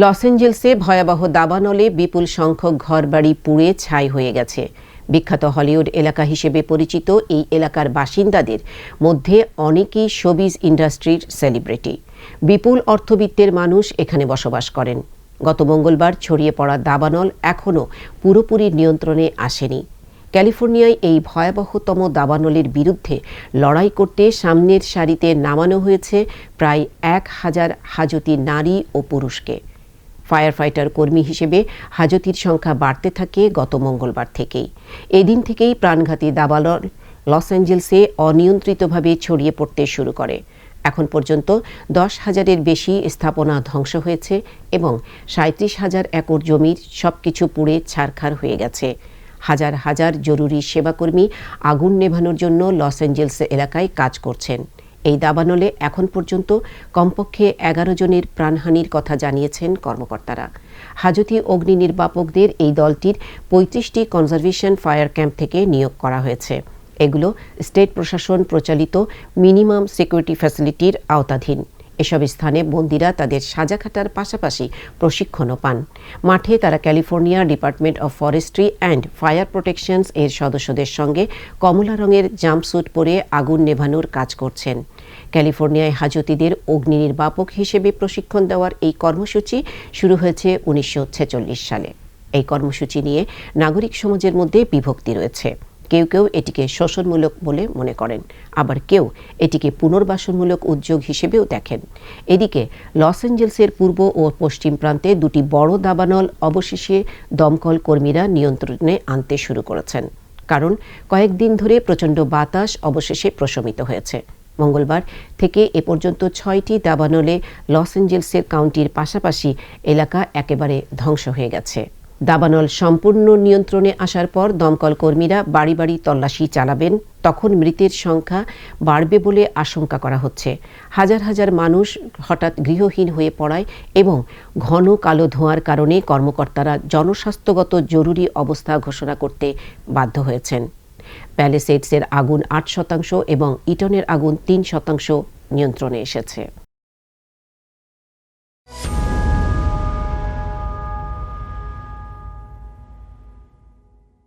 Loss এঞ্জেলসে ভয়াবহ দাবানলে বিপুল সংখ্যক ঘরবাড়ি পুড়ে ছাই হয়ে গেছে। বিখ্যাত হলিউড এলাকা হিসেবে পরিচিত এই এলাকার বাসিন্দাদের মধ্যে অনেকেই শোবিজ ইন্ডাস্ট্রির সেলিব্রিটি। বিপুল অর্থবিত্তের মানুষ এখানে বসবাস করেন। গত মঙ্গলবার ছড়িয়ে পড়া দাবানল এখনও পুরোপুরি নিয়ন্ত্রণে আসেনি। ক্যালিফোর্নিয়ায় এই ভয়াবহতম দাবানলের বিরুদ্ধে লড়াই করতে সামনের সারিতে নামানো হয়েছে প্রায় এক হাজার হাজতি নারী ও পুরুষকে। ফায়ার ফাইটার কর্মী হিসেবে হাজতির সংখ্যা বাড়তে থাকে গত মঙ্গলবার থেকেই। এদিন থেকেই প্রাণঘাতী দাবানল লস অ্যাঞ্জেলসে অনিয়ন্ত্রিতভাবে ছড়িয়ে পড়তে শুরু করে। এখন পর্যন্ত দশ হাজারের বেশি স্থাপনা ধ্বংস হয়েছে এবং সাঁত্রিশ হাজার একর জমির সবকিছু পুড়ে ছারখার হয়ে গেছে। হাজার হাজার জরুরি সেবাকর্মী আগুন নেভানোর জন্য লস অ্যাঞ্জেলস এলাকায় কাজ করছেন। এই দাবানলে এখন পর্যন্ত কমপক্ষে এগারো জনের প্রাণহানির কথা জানিয়েছেন কর্মকর্তারা। হাজতি অগ্নি নির্বাপকদের এই দলটির পঁয়ত্রিশটি কনজারভেশন ফায়ার ক্যাম্প থেকে নিয়োগ করা হয়েছে। এগুলো স্টেট প্রশাসন প্রচালিত মিনিমাম সিকিউরিটি ফ্যাসিলিটির আওতাধীন। এসব স্থানে বন্দিরা তাদের সাজা খাটার পাশাপাশি প্রশিক্ষণও পান। মাঠে তারা California Department of Forestry and Fire Protections এর সদস্যদের সঙ্গে কমলা রঙের জাম্পস্যুট পরে আগুন নেভানোর কাজ করছেন। ক্যালিফোর্নিয়ায় হাজতিদের অগ্নি নির্বাপক হিসেবে প্রশিক্ষণ দেওয়ার এই কর্মসূচি শুরু হয়েছে উনিশশো ছেচল্লিশ সালে। এই কর্মসূচি নিয়ে নাগরিক সমাজের মধ্যে বিভক্তি রয়েছে। কেউ কেউ এটিকে শোষণমূলক বলে মনে করেন। আবার কেউ এটিকে পুনর্বাসনমূলক উদ্যোগ হিসেবেও দেখেন। এদিকে লস অ্যাঞ্জেলসের পূর্ব ও পশ্চিম প্রান্তে দুটি বড় দাবানল অবশেষে দমকল কর্মীরা নিয়ন্ত্রণে আনতে শুরু করেছেন। কারণ কয়েকদিন ধরে প্রচণ্ড বাতাস অবশেষে প্রশমিত হয়েছে। মঙ্গলবার থেকে এ পর্যন্ত ছয়টি দাবানলে লস অ্যাঞ্জেলসের কাউন্টির পাশাপাশি এলাকা একেবারে ধ্বংস হয়ে গেছে। দাবানল সম্পূর্ণ নিয়ন্ত্রণে আসার পর দমকল কর্মীরা বাড়ি বাড়ি তল্লাশি চালাবেন, তখন মৃতের সংখ্যা বাড়বে বলে আশঙ্কা করা হচ্ছে। হাজার হাজার মানুষ হঠাৎ গৃহহীন হয়ে পড়ায় এবং ঘন কালো ধোঁয়ার কারণে কর্মকর্তারা জনস্বাস্থ্যগত জরুরি অবস্থা ঘোষণা করতে বাধ্য হয়েছেন। প্যালেসেডসের আগুন আট শতাংশ এবং ইটনের আগুন তিন শতাংশ নিয়ন্ত্রণে এসেছে।